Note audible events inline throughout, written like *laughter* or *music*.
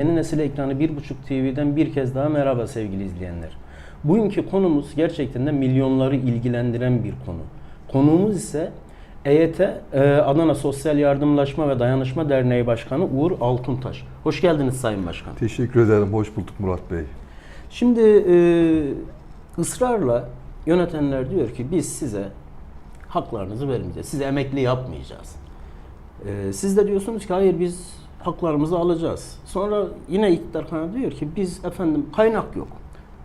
Yeni nesil ekranı 1.5 TV'den bir kez daha merhaba sevgili izleyenler. Bugünkü konumuz gerçekten de milyonları ilgilendiren bir konu. Konuğumuz ise EYT e, Adana Sosyal Yardımlaşma ve Dayanışma Derneği Başkanı Uğur Altuntaş. Hoş geldiniz Sayın Başkan. Teşekkür ederim. Hoş bulduk Murat Bey. Şimdi e, ısrarla yönetenler diyor ki biz size haklarınızı vermeyeceğiz. Size emekli yapmayacağız. E, siz de diyorsunuz ki hayır biz haklarımızı alacağız. Sonra yine iktidar kanadı diyor ki biz efendim kaynak yok.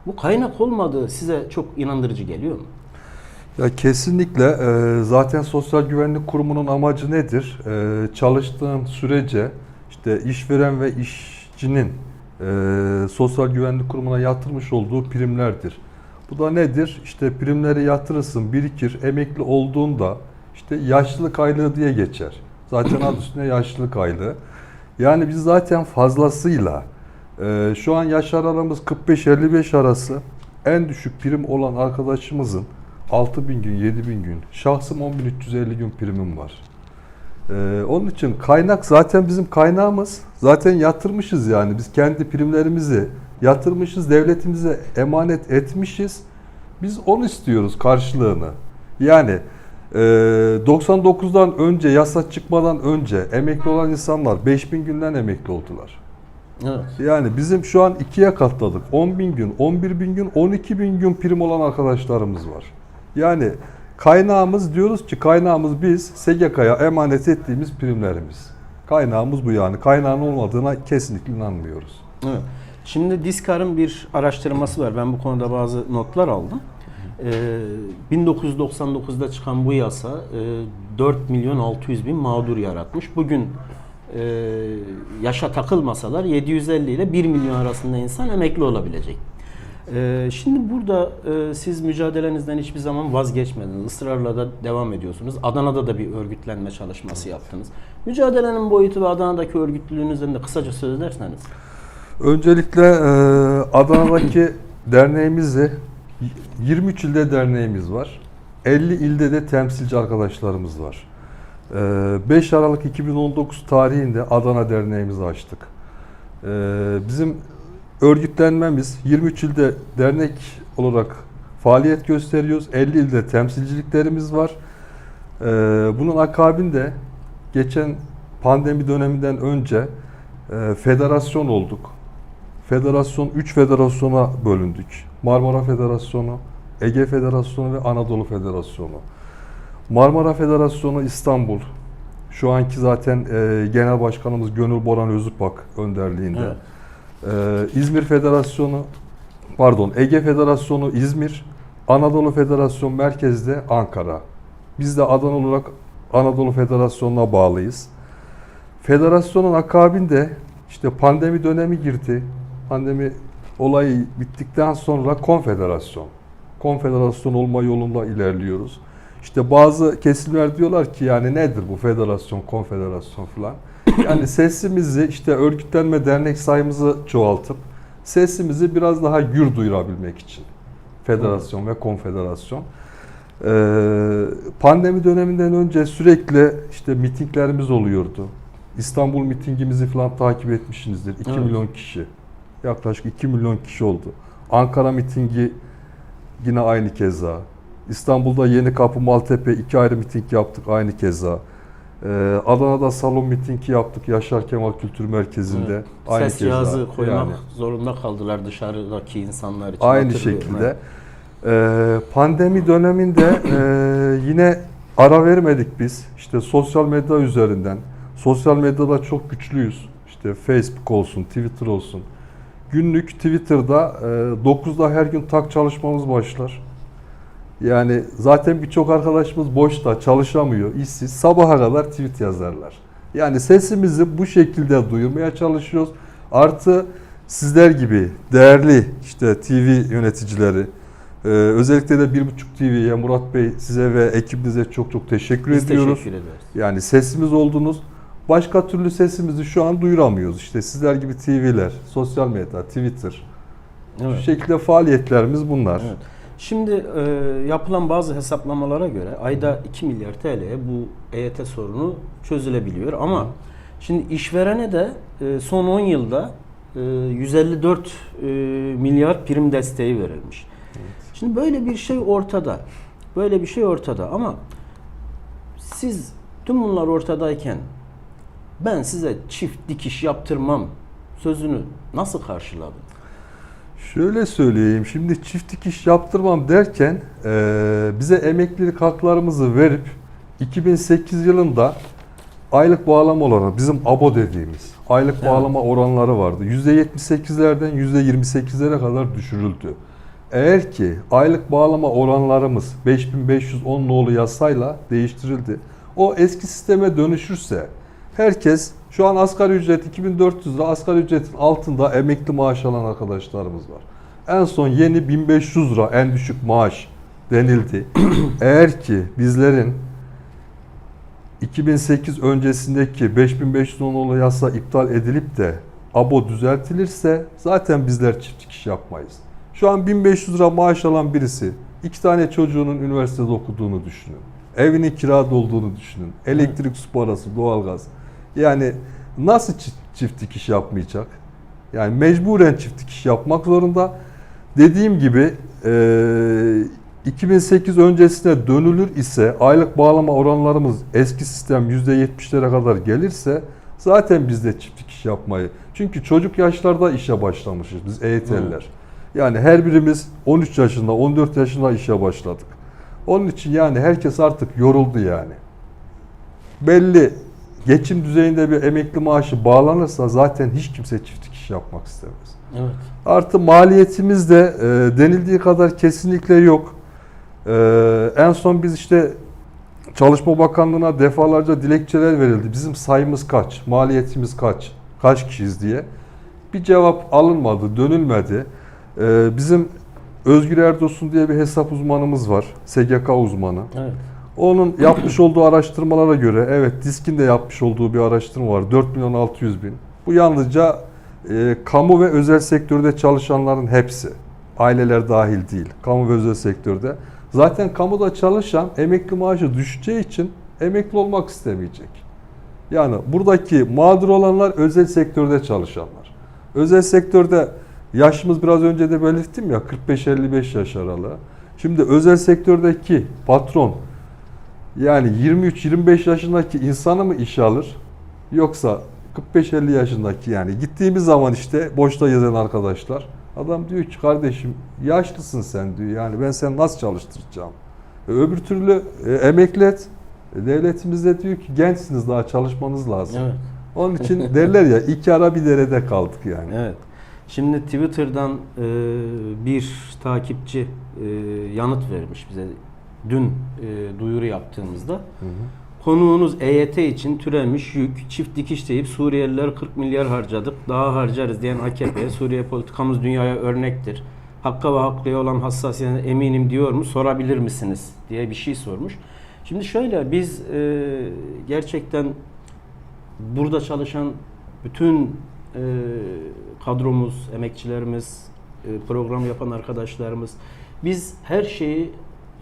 Bu kaynak olmadığı size çok inandırıcı geliyor mu? Ya kesinlikle e, zaten Sosyal Güvenlik Kurumu'nun amacı nedir? E, çalıştığın sürece işte işveren ve işçinin e, Sosyal Güvenlik Kurumu'na yatırmış olduğu primlerdir. Bu da nedir? İşte primleri yatırırsın, birikir, emekli olduğunda işte yaşlılık aylığı diye geçer. Zaten adı üstünde yaşlılık aylığı. Yani biz zaten fazlasıyla e, şu an yaş aralığımız 45-55 arası en düşük prim olan arkadaşımızın 6000 gün, 7000 gün, şahsım 10350 gün primim var. Ee, onun için kaynak zaten bizim kaynağımız. Zaten yatırmışız yani. Biz kendi primlerimizi yatırmışız, devletimize emanet etmişiz. Biz onu istiyoruz karşılığını. Yani e, 99'dan önce, yasa çıkmadan önce emekli olan insanlar 5000 günden emekli oldular. Evet. Yani bizim şu an ikiye katladık. 10 bin gün, 11 bin gün, 12 bin gün prim olan arkadaşlarımız var. Yani kaynağımız diyoruz ki kaynağımız biz SGK'ya emanet ettiğimiz primlerimiz. Kaynağımız bu yani. Kaynağın olmadığına kesinlikle inanmıyoruz. Evet. Şimdi Diskar'ın bir araştırması var. Ben bu konuda bazı notlar aldım. Ee, 1999'da çıkan bu yasa e, 4 milyon 600 bin mağdur yaratmış. Bugün e, yaşa takılmasalar 750 ile 1 milyon arasında insan emekli olabilecek. Ee, şimdi burada e, siz mücadelenizden hiçbir zaman vazgeçmediniz. Israrla da devam ediyorsunuz. Adana'da da bir örgütlenme çalışması yaptınız. Mücadelenin boyutu ve Adana'daki örgütlülüğünüzden de kısaca söz ederseniz. Öncelikle e, Adana'daki *clears throat* derneğimizi 23 ilde derneğimiz var. 50 ilde de temsilci arkadaşlarımız var. E, 5 Aralık 2019 tarihinde Adana derneğimizi açtık. E, bizim örgütlenmemiz 23 ilde dernek olarak faaliyet gösteriyoruz. 50 ilde temsilciliklerimiz var. E, bunun akabinde geçen pandemi döneminden önce e, federasyon olduk. Federasyon 3 federasyona bölündük. Marmara Federasyonu, Ege Federasyonu ve Anadolu Federasyonu. Marmara Federasyonu İstanbul. Şu anki zaten e, Genel Başkanımız Gönül Boran Özüpak önderliğinde. Evet. Ee, İzmir Federasyonu, pardon Ege Federasyonu İzmir, Anadolu Federasyon merkezde Ankara. Biz de Adana olarak Anadolu Federasyonu'na bağlıyız. Federasyonun akabinde işte pandemi dönemi girdi. Pandemi olayı bittikten sonra konfederasyon. Konfederasyon olma yolunda ilerliyoruz. İşte bazı kesimler diyorlar ki yani nedir bu federasyon, konfederasyon falan. *coughs* Yani sesimizi işte örgütlenme dernek sayımızı çoğaltıp sesimizi biraz daha gür duyurabilmek için. Federasyon ve konfederasyon. Ee, pandemi döneminden önce sürekli işte mitinglerimiz oluyordu. İstanbul mitingimizi falan takip etmişsinizdir. 2 Evet. milyon kişi. Yaklaşık 2 milyon kişi oldu. Ankara mitingi yine aynı keza. İstanbul'da Yeni Kapı Maltepe iki ayrı miting yaptık aynı keza. Ee, Adana'da salon mitingi yaptık Yaşar Kemal Kültür Merkezi'nde. Evet. Aynı Ses keza. cihazı koymak Yani. zorunda kaldılar dışarıdaki insanlar için. Aynı şekilde. Ee, pandemi döneminde e, yine ara vermedik biz. İşte sosyal medya üzerinden. Sosyal medyada çok güçlüyüz. İşte Facebook olsun, Twitter olsun. Günlük Twitter'da e, 9'da her gün tak çalışmamız başlar. Yani zaten birçok arkadaşımız boşta, çalışamıyor, işsiz. Sabaha kadar tweet yazarlar. Yani sesimizi bu şekilde duyurmaya çalışıyoruz. Artı sizler gibi değerli işte TV yöneticileri, e, özellikle de 1.5 TV'ye Murat Bey size ve ekibinize çok çok teşekkür Biz ediyoruz. teşekkür ederiz. Yani sesimiz oldunuz. Başka türlü sesimizi şu an duyuramıyoruz. İşte sizler gibi TV'ler, sosyal medya, Twitter. Evet. Şu şekilde faaliyetlerimiz bunlar. Evet. Şimdi e, yapılan bazı hesaplamalara göre ayda 2 milyar TL'ye bu EYT sorunu çözülebiliyor ama şimdi işverene de e, son 10 yılda e, 154 e, milyar prim desteği verilmiş. Şimdi böyle bir şey ortada. Böyle bir şey ortada ama siz tüm bunlar ortadayken ben size çift dikiş yaptırmam sözünü nasıl karşıladın? Şöyle söyleyeyim, şimdi çift dikiş yaptırmam derken eee, bize emeklilik haklarımızı verip 2008 yılında aylık bağlama oranı, bizim ABO dediğimiz aylık Evet. bağlama oranları vardı. %78'lerden %28'lere kadar düşürüldü. Eğer ki aylık bağlama oranlarımız 5510 nolu yasayla değiştirildi. O eski sisteme dönüşürse herkes şu an asgari ücret 2400 lira asgari ücretin altında emekli maaş alan arkadaşlarımız var. En son yeni 1500 lira en düşük maaş denildi. *clears throat* Eğer ki bizlerin 2008 öncesindeki 5510 nolu yasa iptal edilip de abo düzeltilirse zaten bizler çift dikiş yapmayız. Şu an 1500 lira maaş alan birisi iki tane çocuğunun üniversitede okuduğunu düşünün. Evinin kirada olduğunu düşünün. Elektrik, su parası, doğalgaz. Yani nasıl çift, dikiş yapmayacak? Yani mecburen çift dikiş yapmak zorunda. Dediğim gibi eee 2008 öncesine dönülür ise aylık bağlama oranlarımız eski sistem %70'lere kadar gelirse zaten biz de çift dikiş yapmayı. Çünkü çocuk yaşlarda işe başlamışız biz EYT'liler. Yani her birimiz 13 yaşında 14 yaşında işe başladık. Onun için yani herkes artık yoruldu yani. Belli geçim düzeyinde bir emekli maaşı bağlanırsa zaten hiç kimse çift dikiş yapmak istemez. Evet. Artı maliyetimiz de e, denildiği kadar kesinlikle yok. E, en son biz işte Çalışma Bakanlığı'na defalarca dilekçeler verildi. Bizim sayımız kaç, maliyetimiz kaç, kaç kişiyiz diye. Bir cevap alınmadı, dönülmedi. E, bizim Özgür Erdosun diye bir hesap uzmanımız var, SGK uzmanı. Evet. Onun yapmış olduğu araştırmalara göre evet Disk'in de yapmış olduğu bir araştırma var. 4 milyon 600 bin. Bu yalnızca e, kamu ve özel sektörde çalışanların hepsi. Aileler dahil değil. Kamu ve özel sektörde. Zaten kamuda çalışan emekli maaşı düşeceği için emekli olmak istemeyecek. Yani buradaki mağdur olanlar özel sektörde çalışanlar. Özel sektörde yaşımız biraz önce de belirttim ya 45-55 yaş aralığı. Şimdi özel sektördeki patron yani 23-25 yaşındaki insanı mı işe alır? Yoksa 45-50 yaşındaki yani gittiğimiz zaman işte boşta gezen arkadaşlar. Adam diyor ki kardeşim yaşlısın sen diyor yani ben seni nasıl çalıştıracağım? E, öbür türlü e, emekli et. E, devletimiz de diyor ki gençsiniz daha çalışmanız lazım. Evet. Onun için *laughs* derler ya iki ara bir derede kaldık yani. Evet. Şimdi Twitter'dan e, bir takipçi e, yanıt vermiş bize. Dün e, duyuru yaptığımızda. Hı hı. Konuğunuz EYT için türemiş yük, çift dikiş deyip Suriyeliler 40 milyar harcadık, daha harcarız diyen AKP, *coughs* Suriye politikamız dünyaya örnektir. Hakka ve haklıya olan hassasiyetine eminim diyor mu, sorabilir misiniz diye bir şey sormuş. Şimdi şöyle, biz e, gerçekten burada çalışan bütün e, kadromuz, emekçilerimiz, e, program yapan arkadaşlarımız, biz her şeyi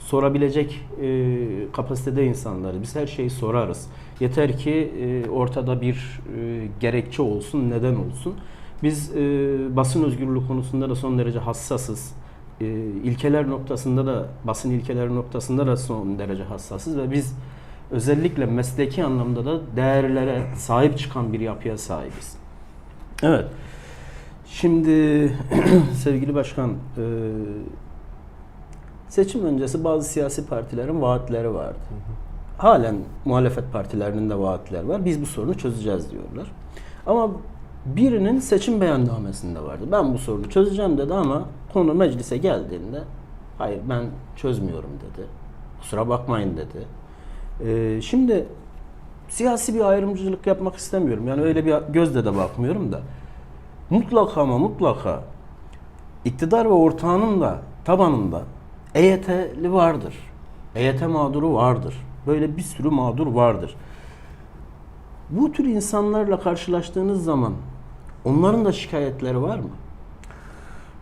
sorabilecek e, kapasitede insanlarız. Biz her şeyi sorarız. Yeter ki e, ortada bir e, gerekçe olsun, neden olsun. Biz e, basın özgürlüğü konusunda da son derece hassasız. E, ilkeler noktasında da, basın ilkeleri noktasında da son derece hassasız ve biz özellikle mesleki anlamda da değerlere sahip çıkan bir yapıya sahibiz. Evet. Şimdi *clears throat* sevgili başkan, e, seçim öncesi bazı siyasi partilerin vaatleri vardı. Halen muhalefet partilerinin de vaatleri var. Biz bu sorunu çözeceğiz diyorlar. Ama birinin seçim beyannamesinde vardı. Ben bu sorunu çözeceğim dedi ama konu meclise geldiğinde hayır ben çözmüyorum dedi. Kusura bakmayın dedi. Ee, şimdi siyasi bir ayrımcılık yapmak istemiyorum. Yani öyle bir gözle de bakmıyorum da. Mutlaka ama mutlaka iktidar ve ortağının da tabanında EYT'li vardır. EYT mağduru vardır. Böyle bir sürü mağdur vardır. Bu tür insanlarla karşılaştığınız zaman onların da şikayetleri var mı?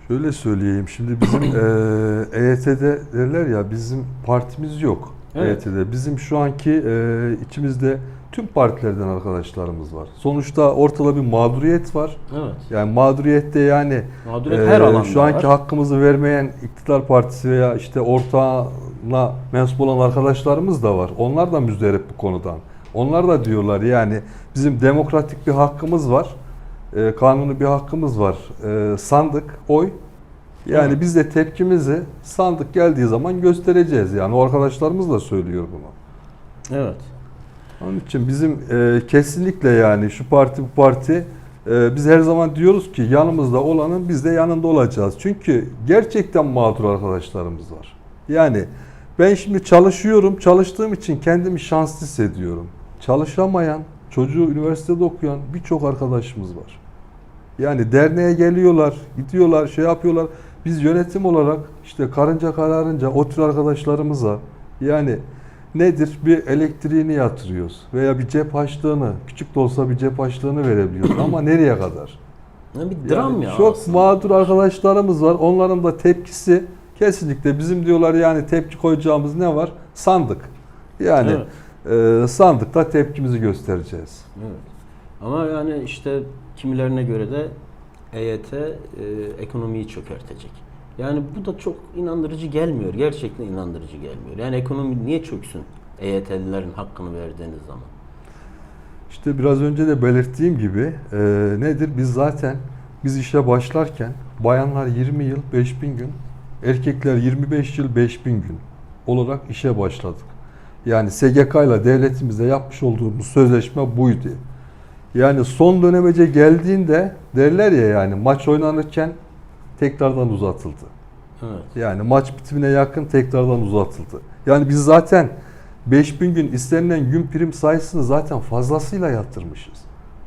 Şöyle söyleyeyim. Şimdi bizim *clears throat* eee EYT'de derler ya bizim partimiz yok. Evet. EYT'de. Bizim şu anki eee, içimizde tüm partilerden arkadaşlarımız var. Sonuçta ortada bir mağduriyet var. Evet. Yani mağduriyette yani Mağduriyet e, her alanda şu anki var. hakkımızı vermeyen iktidar partisi veya işte ortağına mensup olan arkadaşlarımız da var. Onlar da müzdarip bu konudan. Onlar da diyorlar yani bizim demokratik bir hakkımız var. E, kanuni bir hakkımız var. E, sandık, oy. Yani Evet. biz de tepkimizi sandık geldiği zaman göstereceğiz. Yani o arkadaşlarımız da söylüyor bunu. Evet. Onun için bizim e, kesinlikle yani şu parti bu parti e, biz her zaman diyoruz ki yanımızda olanın biz de yanında olacağız. Çünkü gerçekten mağdur arkadaşlarımız var. Yani ben şimdi çalışıyorum, çalıştığım için kendimi şanslı hissediyorum. Çalışamayan, çocuğu üniversitede okuyan birçok arkadaşımız var. Yani derneğe geliyorlar, gidiyorlar, şey yapıyorlar. Biz yönetim olarak işte karınca kararınca o tür arkadaşlarımıza yani nedir? Bir elektriğini yatırıyoruz veya bir cep harçlığını, küçük de olsa bir cep harçlığını verebiliyoruz ama *clears throat* nereye kadar? Yani bir dram Yani ya. Çok aslında. mağdur arkadaşlarımız var. Onların da tepkisi kesinlikle bizim diyorlar yani tepki koyacağımız ne var? Sandık. Yani e, sandıkta tepkimizi göstereceğiz. Evet. Ama yani işte kimilerine göre de EYT e, ekonomiyi çökertecek. Yani bu da çok inandırıcı gelmiyor. Gerçekten inandırıcı gelmiyor. Yani ekonomi niye çöksün EYT'lilerin hakkını verdiğiniz zaman? İşte biraz önce de belirttiğim gibi e, nedir? Biz zaten biz işe başlarken bayanlar 20 yıl 5000 gün, erkekler 25 yıl 5000 gün olarak işe başladık. Yani SGK ile devletimizle yapmış olduğumuz sözleşme buydu. Yani son dönemece geldiğinde derler ya yani maç oynanırken tekrardan uzatıldı. Evet. Yani maç bitimine yakın tekrardan uzatıldı. Yani biz zaten 5000 gün istenilen gün prim sayısını zaten fazlasıyla yatırmışız.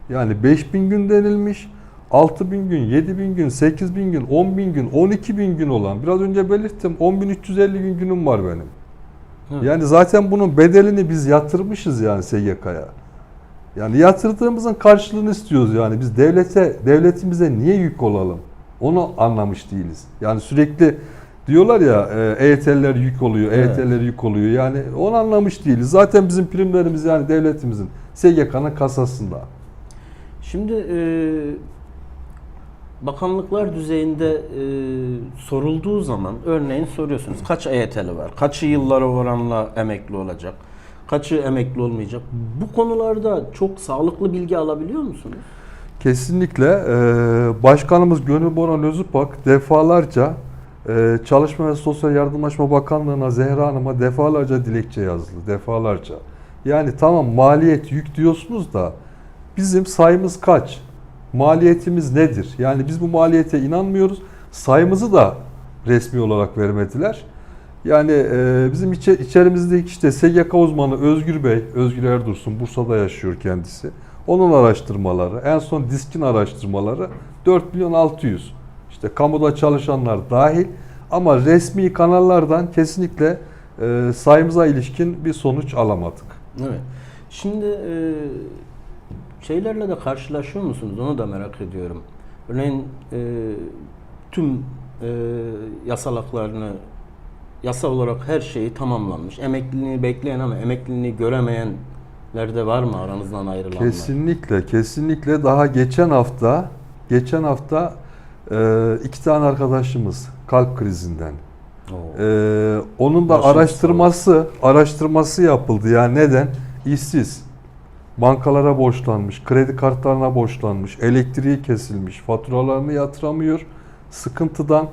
Yani 5000 gün denilmiş, 6000 gün, 7000 gün, 8000 gün, 10000 gün, 12000 gün olan biraz önce belirttim 10350 gün günüm var benim. Evet. Yani zaten bunun bedelini biz yatırmışız yani SGK'ya. Yani yatırdığımızın karşılığını istiyoruz yani biz devlete devletimize niye yük olalım? Onu anlamış değiliz. Yani sürekli diyorlar ya e, EYT'liler yük oluyor, Evet. EYT'liler yük oluyor. Yani onu anlamış değiliz. Zaten bizim primlerimiz yani devletimizin SGK'nın kasasında. Şimdi e, bakanlıklar düzeyinde e, sorulduğu zaman örneğin soruyorsunuz kaç EYT'li var? Kaçı yıllara oranla emekli olacak? Kaçı emekli olmayacak? Bu konularda çok sağlıklı bilgi alabiliyor musunuz? Kesinlikle e, Başkanımız Gönül Boran Özüpak defalarca e, Çalışma ve Sosyal Yardımlaşma Bakanlığı'na Zehra Hanım'a defalarca dilekçe yazdı. Defalarca. Yani tamam maliyet yük diyorsunuz da bizim sayımız kaç? Maliyetimiz nedir? Yani biz bu maliyete inanmıyoruz. Sayımızı da resmi olarak vermediler. Yani e, bizim içe, içerimizdeki işte SGK uzmanı Özgür Bey, Özgür Erdursun, Bursa'da yaşıyor kendisi. Onun araştırmaları, en son diskin araştırmaları 4 milyon 600. İşte kamuda çalışanlar dahil ama resmi kanallardan kesinlikle e, sayımıza ilişkin bir sonuç alamadık. Evet. Şimdi e, şeylerle de karşılaşıyor musunuz? Onu da merak ediyorum. Örneğin e, tüm e, yasal haklarını yasa olarak her şeyi tamamlanmış. Emekliliğini bekleyen ama emekliliğini göremeyenler de var mı aranızdan ayrılanlar? Kesinlikle, kesinlikle daha geçen hafta, geçen hafta e, iki tane arkadaşımız kalp krizinden. Oo. Ee, onun da Başınız araştırması araştırması yapıldı. Yani neden? İşsiz. Bankalara borçlanmış, kredi kartlarına borçlanmış, elektriği kesilmiş, faturalarını yatıramıyor. Sıkıntıdan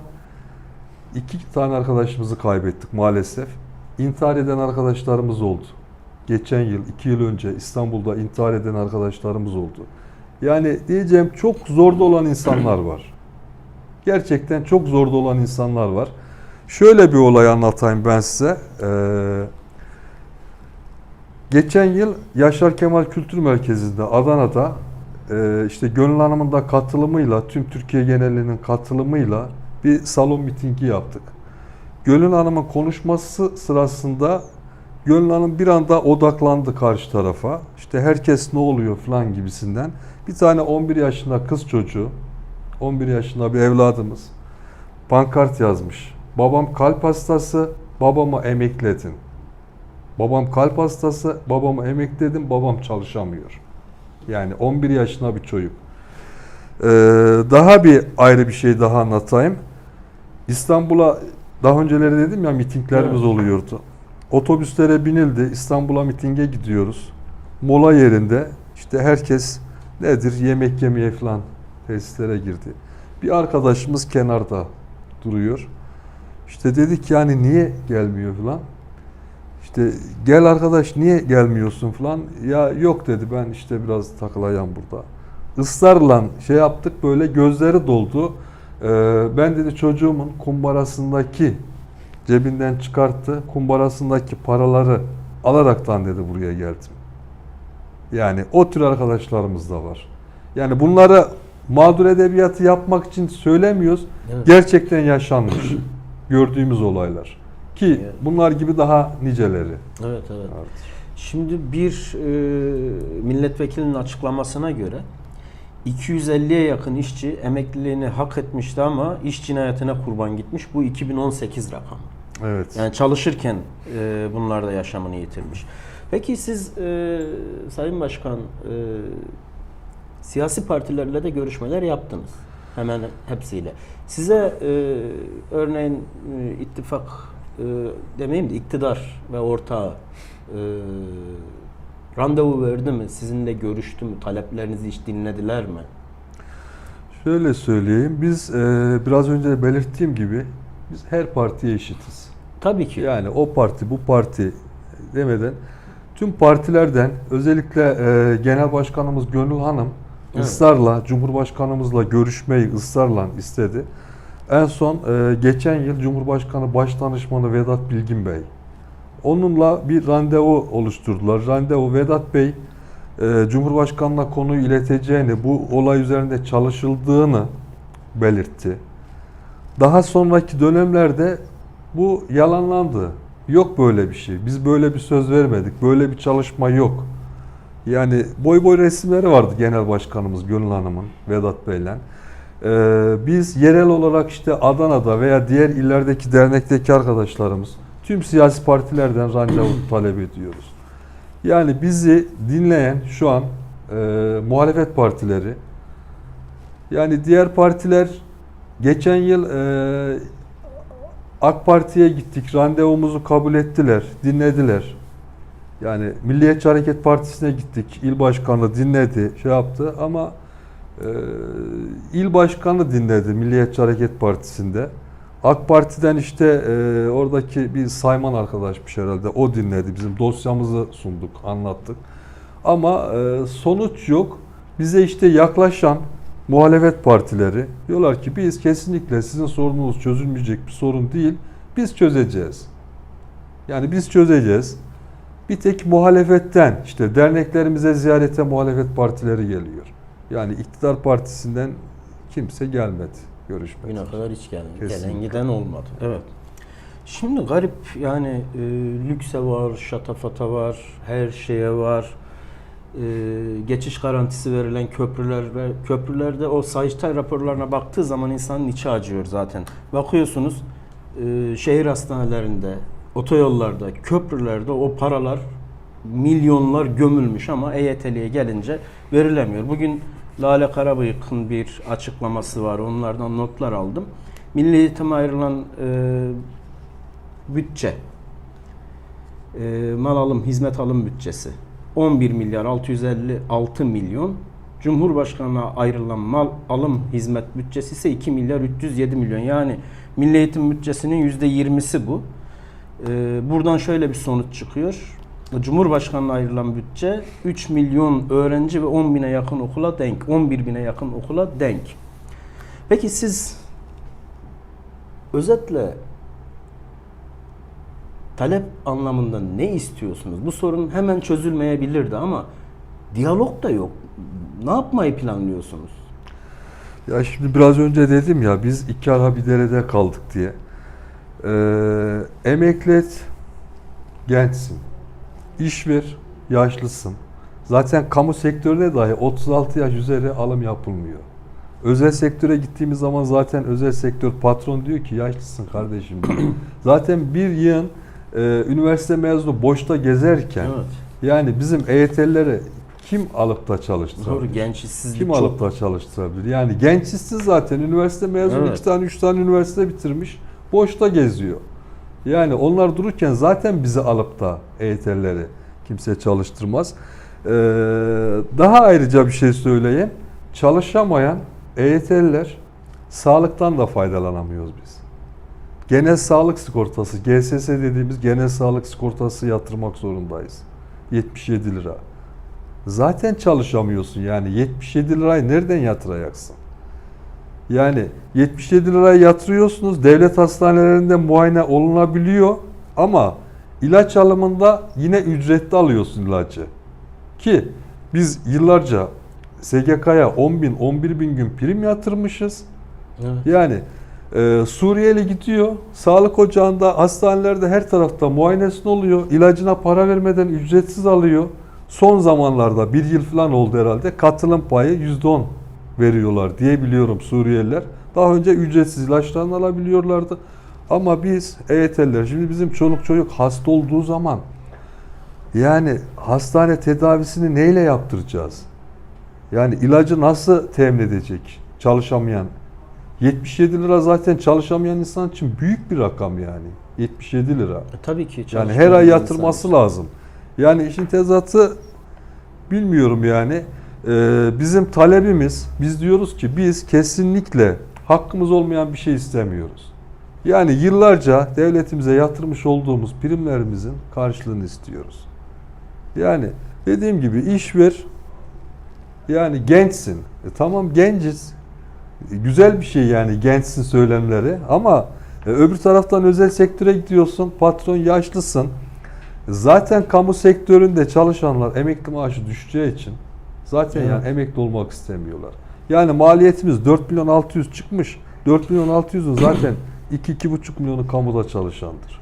iki tane arkadaşımızı kaybettik maalesef. İntihar eden arkadaşlarımız oldu. Geçen yıl, iki yıl önce İstanbul'da intihar eden arkadaşlarımız oldu. Yani diyeceğim çok zorda olan insanlar *clears throat* var. Gerçekten çok zorda olan insanlar var. Şöyle bir olay anlatayım ben size. Ee, geçen yıl Yaşar Kemal Kültür Merkezi'nde Adana'da e, işte Gönül Hanım'ın da katılımıyla, tüm Türkiye genelinin katılımıyla bir salon mitingi yaptık. Gönül Hanım'ın konuşması sırasında Gönül Hanım bir anda odaklandı karşı tarafa. İşte herkes ne oluyor falan gibisinden. Bir tane 11 yaşında kız çocuğu, 11 yaşında bir evladımız pankart yazmış. Babam kalp hastası, babamı emekledin. Babam kalp hastası, babamı emekledim, babam çalışamıyor. Yani 11 yaşında bir çocuk. Ee, daha bir ayrı bir şey daha anlatayım. İstanbul'a daha önceleri dedim ya mitinglerimiz Evet. oluyordu. Otobüslere binildi. İstanbul'a mitinge gidiyoruz. Mola yerinde işte herkes nedir yemek yemeye falan tesislere girdi. Bir arkadaşımız kenarda duruyor. İşte dedik yani niye gelmiyor falan. İşte gel arkadaş niye gelmiyorsun falan. Ya yok dedi ben işte biraz takılayım burada. Israrla şey yaptık böyle gözleri doldu. Ee, ben dedi çocuğumun kumbarasındaki cebinden çıkarttı. Kumbarasındaki paraları alaraktan dedi buraya geldim. Yani o tür arkadaşlarımız da var. Yani bunları mağdur edebiyatı yapmak için söylemiyoruz. Evet. Gerçekten yaşanmış. *clears throat* gördüğümüz olaylar. Ki Evet. bunlar gibi daha niceleri. Evet evet. Şimdi bir e, milletvekilinin açıklamasına göre 250'ye yakın işçi emekliliğini hak etmişti ama iş cinayetine kurban gitmiş. Bu 2018 rakam. Evet. Yani çalışırken e, bunlar da yaşamını yitirmiş. Peki siz e, Sayın Başkan e, siyasi partilerle de görüşmeler yaptınız. Hemen hepsiyle. Size e, örneğin e, ittifak e, demeyeyim de iktidar ve ortağı e, randevu verdi mi? Sizinle görüştü mü? Taleplerinizi hiç dinlediler mi? Şöyle söyleyeyim. Biz e, biraz önce belirttiğim gibi biz her partiye eşitiz. Tabii ki. Yani o parti, bu parti demeden tüm partilerden özellikle e, Genel Başkanımız Gönül Hanım Evet. ısrarla Cumhurbaşkanımızla görüşmeyi ısrarla istedi. En son e, geçen yıl Cumhurbaşkanı Başdanışmanı Vedat Bilgin Bey onunla bir randevu oluşturdular. Randevu Vedat Bey e, Cumhurbaşkanına konuyu ileteceğini, bu olay üzerinde çalışıldığını belirtti. Daha sonraki dönemlerde bu yalanlandı. Yok böyle bir şey. Biz böyle bir söz vermedik. Böyle bir çalışma yok. Yani boy boy resimleri vardı Genel Başkanımız Gönül Hanım'ın, Vedat Bey'le. Ee, biz yerel olarak işte Adana'da veya diğer illerdeki dernekteki arkadaşlarımız tüm siyasi partilerden randevu *clears throat* talep ediyoruz. Yani bizi dinleyen şu an e, muhalefet partileri yani diğer partiler geçen yıl e, AK Parti'ye gittik, randevumuzu kabul ettiler, dinlediler. Yani Milliyetçi Hareket Partisi'ne gittik, il başkanı dinledi, şey yaptı ama e, il başkanı dinledi Milliyetçi Hareket Partisi'nde. AK Parti'den işte e, oradaki bir sayman arkadaşmış herhalde, o dinledi. Bizim dosyamızı sunduk, anlattık. Ama e, sonuç yok. Bize işte yaklaşan muhalefet partileri diyorlar ki biz kesinlikle sizin sorununuz çözülmeyecek bir sorun değil. Biz çözeceğiz. Yani biz çözeceğiz. Bir tek muhalefetten işte derneklerimize ziyarete muhalefet partileri geliyor. Yani iktidar partisinden kimse gelmedi görüşmek. Güne kadar hiç gelmedi. Kesinlikle. Gelen giden olmadı. Evet. Şimdi garip yani e, lükse var, şatafata var, her şeye var. E, geçiş garantisi verilen köprüler ve köprülerde o Sayıştay raporlarına baktığı zaman insanın içi acıyor zaten. Bakıyorsunuz e, şehir hastanelerinde, otoyollarda, köprülerde o paralar milyonlar gömülmüş ama EYT'liye gelince verilemiyor. Bugün Lale Karabıyık'ın bir açıklaması var. Onlardan notlar aldım. Milli eğitime ayrılan e, bütçe, e, mal alım, hizmet alım bütçesi 11 milyar 656 milyon. Cumhurbaşkanına ayrılan mal alım hizmet bütçesi ise 2 milyar 307 milyon. Yani Milli Eğitim bütçesinin %20'si bu. Ee, buradan şöyle bir sonuç çıkıyor. Cumhurbaşkanına ayrılan bütçe 3 milyon öğrenci ve 10 bine yakın okula denk. 11 bine yakın okula denk. Peki siz özetle talep anlamında ne istiyorsunuz? Bu sorun hemen çözülmeyebilirdi ama diyalog da yok. Ne yapmayı planlıyorsunuz? Ya şimdi biraz önce dedim ya biz iki ara bir derede kaldık diye. Ee, emeklet gençsin. İş ver yaşlısın. Zaten kamu sektörüne dahi 36 yaş üzeri alım yapılmıyor. Özel sektöre gittiğimiz zaman zaten özel sektör patron diyor ki yaşlısın kardeşim diyor. *clears throat* zaten bir yığın e, üniversite mezunu boşta gezerken Evet. yani bizim EYT'lileri kim alıp da çalıştırabilir? Doğru genç işsizlik Kim çok. alıp da çalıştırabilir? Yani genç işsiz zaten üniversite mezunu Evet. iki tane üç tane üniversite bitirmiş boşta geziyor. Yani onlar dururken zaten bizi alıp da EYT'lileri kimse çalıştırmaz. Ee, daha ayrıca bir şey söyleyeyim. Çalışamayan EYT'liler sağlıktan da faydalanamıyoruz biz. Genel sağlık sigortası, GSS dediğimiz genel sağlık sigortası yatırmak zorundayız. 77 lira. Zaten çalışamıyorsun yani 77 lirayı nereden yatıracaksın? Yani 77 lirayı yatırıyorsunuz, devlet hastanelerinde muayene olunabiliyor ama ilaç alımında yine ücretli alıyorsun ilacı. Ki biz yıllarca SGK'ya 10 bin, 11 bin gün prim yatırmışız. Evet. Yani e, Suriyeli gidiyor, sağlık ocağında, hastanelerde her tarafta muayenesini oluyor. ilacına para vermeden ücretsiz alıyor. Son zamanlarda bir yıl falan oldu herhalde katılım payı %10 veriyorlar diye biliyorum Suriyeliler. Daha önce ücretsiz ilaçlarını alabiliyorlardı. Ama biz EYT'liler, şimdi bizim çoluk çocuk hasta olduğu zaman yani hastane tedavisini neyle yaptıracağız? Yani ilacı nasıl temin edecek çalışamayan 77 lira zaten çalışamayan insan için büyük bir rakam yani. 77 lira. E, tabii ki. Yani her ay yatırması lazım. Yani işin tezatı bilmiyorum yani. Ee, bizim talebimiz, biz diyoruz ki biz kesinlikle hakkımız olmayan bir şey istemiyoruz. Yani yıllarca devletimize yatırmış olduğumuz primlerimizin karşılığını istiyoruz. Yani dediğim gibi iş ver, yani gençsin. E tamam genciz. E, Güzel bir şey yani gençsin söylemleri ama e, öbür taraftan özel sektöre gidiyorsun, patron yaşlısın. Zaten kamu sektöründe çalışanlar emekli maaşı düşeceği için zaten yani Evet. emekli olmak istemiyorlar. Yani maliyetimiz 4 milyon 600 çıkmış. 4 milyon 600'ün zaten *clears throat* 2-2,5 milyonu kamuda çalışandır.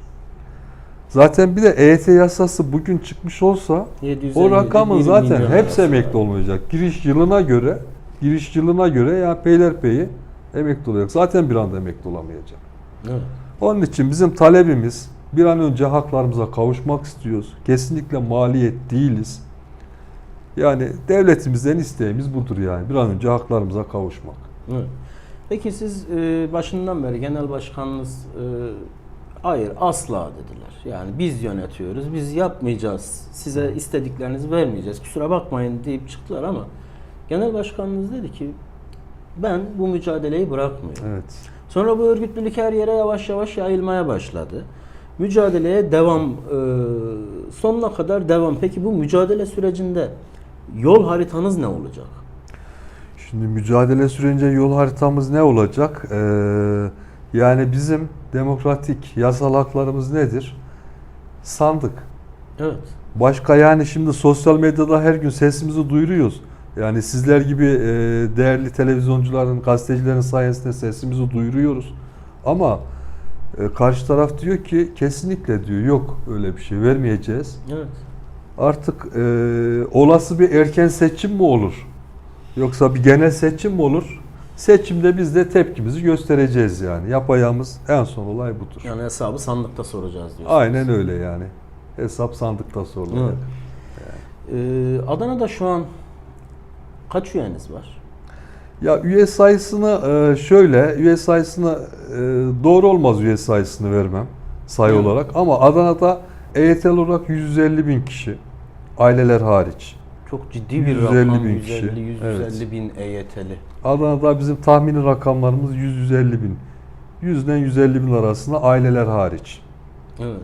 Zaten bir de EYT yasası bugün çıkmış olsa 750 o rakamın 1 zaten hepsi emekli olmayacak. Giriş yılına göre, giriş yılına göre ya peylerpeyi emekli olacak. Zaten bir anda emekli olamayacak. Evet. Onun için bizim talebimiz bir an önce haklarımıza kavuşmak istiyoruz. Kesinlikle maliyet değiliz. Yani devletimizden isteğimiz budur yani. Bir an önce haklarımıza kavuşmak. Evet. Peki siz e, başından beri genel başkanınız e, hayır asla dediler. Yani biz yönetiyoruz, biz yapmayacağız, size istediklerinizi vermeyeceğiz, kusura bakmayın deyip çıktılar ama genel başkanınız dedi ki ben bu mücadeleyi bırakmıyorum. Evet. Sonra bu örgütlülük her yere yavaş yavaş yayılmaya başladı. Mücadeleye devam, e, sonuna kadar devam. Peki bu mücadele sürecinde yol haritanız ne olacak? Şimdi mücadele sürecince yol haritamız ne olacak? Ee, yani bizim demokratik yasal haklarımız nedir? Sandık. Evet. Başka yani şimdi sosyal medyada her gün sesimizi duyuruyoruz. Yani sizler gibi e, değerli televizyoncuların, gazetecilerin sayesinde sesimizi duyuruyoruz. Ama e, karşı taraf diyor ki kesinlikle diyor yok öyle bir şey vermeyeceğiz. Evet. Artık e, olası bir erken seçim mi olur? Yoksa bir genel seçim mi olur? Seçimde biz de tepkimizi göstereceğiz yani. Yapacağımız en son olay budur. Yani hesabı sandıkta soracağız diyorsunuz. Aynen öyle yani. Hesap sandıkta sorulacak. Evet. Ee, Adana'da şu an kaç üyeniz var? Ya üye sayısını e, şöyle, üye sayısını e, doğru olmaz üye sayısını vermem sayı Evet. olarak ama Adana'da EYT'li olarak 150 bin kişi, aileler hariç. Çok ciddi bir 150 rakam. bin 150, kişi. 150 Evet. bin EYT'li. Adana'da bizim tahmini rakamlarımız 100-150 bin. 100'den 150 bin arasında aileler hariç. Evet.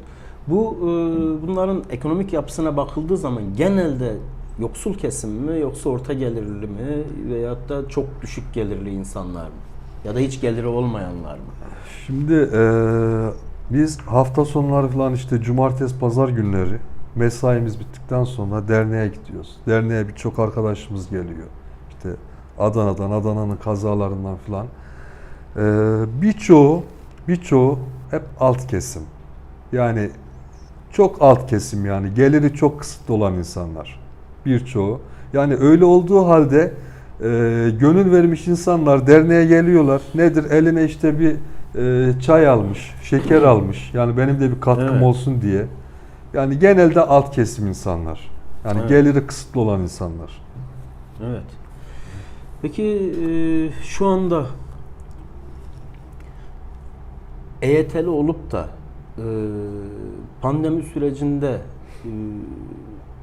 Bu e, bunların ekonomik yapısına bakıldığı zaman genelde yoksul kesim mi yoksa orta gelirli mi veyahut da çok düşük gelirli insanlar mı? Ya da hiç geliri olmayanlar mı? Şimdi e, biz hafta sonları falan işte cumartesi pazar günleri mesaimiz bittikten sonra derneğe gidiyoruz. Derneğe birçok arkadaşımız geliyor. İşte Adana'dan, Adana'nın kazalarından falan. E, birçoğu, birçoğu hep alt kesim. Yani çok alt kesim yani geliri çok kısıtlı olan insanlar. Birçoğu. Yani öyle olduğu halde e, gönül vermiş insanlar derneğe geliyorlar. Nedir? Eline işte bir e, çay almış, şeker almış. Yani benim de bir katkım Evet. olsun diye. Yani genelde alt kesim insanlar. Yani Evet. geliri kısıtlı olan insanlar. Evet. Peki e, şu anda EYT'li olup da e, pandemi sürecinde e,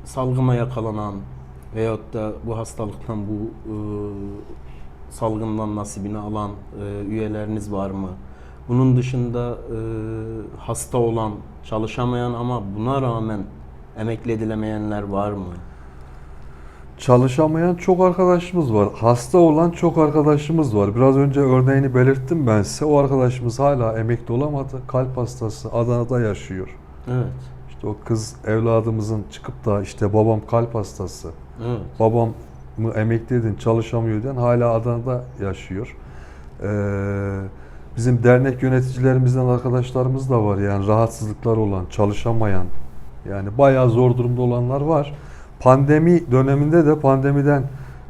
salgına yakalanan veyahut da bu hastalıktan bu e, salgından nasibini alan e, üyeleriniz var mı? Bunun dışında e, hasta olan, çalışamayan ama buna rağmen emekli edilemeyenler var mı? Çalışamayan çok arkadaşımız var. Hasta olan çok arkadaşımız var. Biraz önce örneğini belirttim ben size. O arkadaşımız hala emekli olamadı. Kalp hastası Adana'da yaşıyor. Evet. İşte o kız evladımızın çıkıp da işte babam kalp hastası. Evet. Babam mı emekli edin çalışamıyor diyen hala Adana'da yaşıyor. Ee, bizim dernek yöneticilerimizden arkadaşlarımız da var yani rahatsızlıklar olan, çalışamayan yani bayağı zor durumda olanlar var. Pandemi döneminde de pandemiden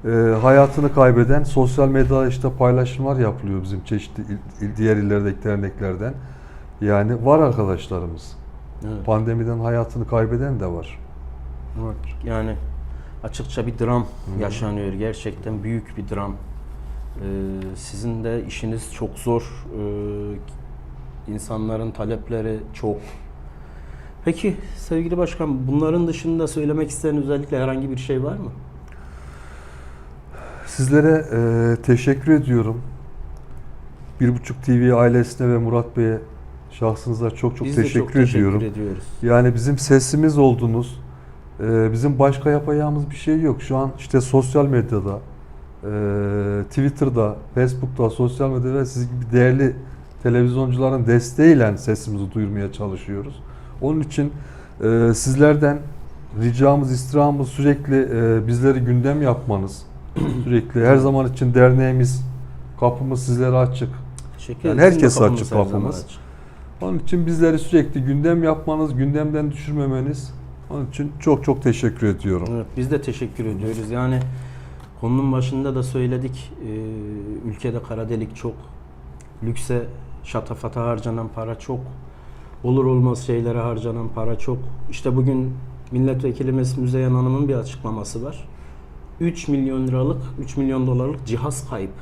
e, hayatını kaybeden sosyal medyada işte paylaşımlar yapılıyor bizim çeşitli il- il- diğer illerdeki derneklerden. Yani var arkadaşlarımız. Evet. Pandemiden hayatını kaybeden de var. Evet, Yani açıkça bir dram yaşanıyor. Gerçekten büyük bir dram. Ee, sizin de işiniz çok zor. Ee, insanların talepleri çok. Peki sevgili başkan bunların dışında söylemek isteyen özellikle herhangi bir şey var mı? Sizlere e, teşekkür ediyorum. Bir buçuk TV ailesine ve Murat Bey'e şahsınıza çok çok Biz de teşekkür, çok teşekkür ediyorum. ediyoruz. Yani bizim sesimiz oldunuz. E, bizim başka yapacağımız bir şey yok. Şu an işte sosyal medyada, Twitter'da, Facebook'ta, sosyal medyada sizin gibi değerli televizyoncuların desteğiyle sesimizi duyurmaya çalışıyoruz. Onun için e, sizlerden ricamız, istirhamımız sürekli e, bizleri gündem yapmanız. *clears throat* sürekli her zaman için derneğimiz, kapımız sizlere açık. Teşekkür Yani herkes Kapımız açık kapımız. açık. Onun için bizleri sürekli gündem yapmanız, gündemden düşürmemeniz. Onun için çok çok teşekkür ediyorum. Evet, biz de teşekkür ediyoruz. Yani konunun başında da söyledik. Ee, ülkede kara delik çok. Lükse, şatafata harcanan para çok. Olur olmaz şeylere harcanan para çok. İşte bugün milletvekilimiz Müzeyyen Hanım'ın bir açıklaması var. 3 milyon liralık, 3 milyon dolarlık cihaz kayıp.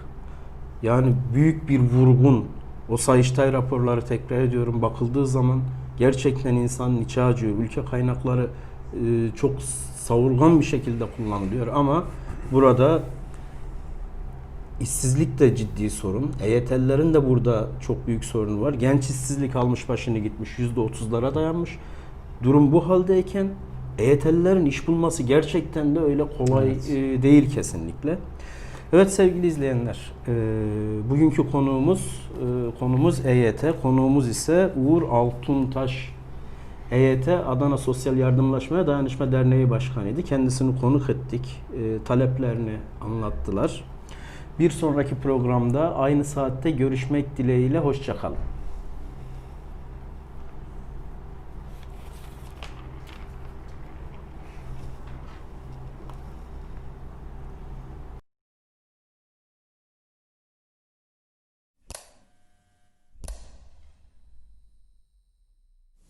Yani büyük bir vurgun. O Sayıştay raporları tekrar ediyorum bakıldığı zaman gerçekten insanın içi acıyor. Ülke kaynakları e, çok savurgan bir şekilde kullanılıyor ama burada işsizlik de ciddi sorun. EYT'lilerin de burada çok büyük sorunu var. Genç işsizlik almış başını gitmiş %30'lara dayanmış. Durum bu haldeyken EYT'lilerin iş bulması gerçekten de öyle kolay e, değil kesinlikle. Evet sevgili izleyenler, e, bugünkü konuğumuz e, konumuz EYT, konuğumuz ise Uğur Altuntaş. EYT Adana Sosyal Yardımlaşma ve Dayanışma Derneği Başkanıydı. Kendisini konuk ettik, e, taleplerini anlattılar. Bir sonraki programda aynı saatte görüşmek dileğiyle hoşçakalın.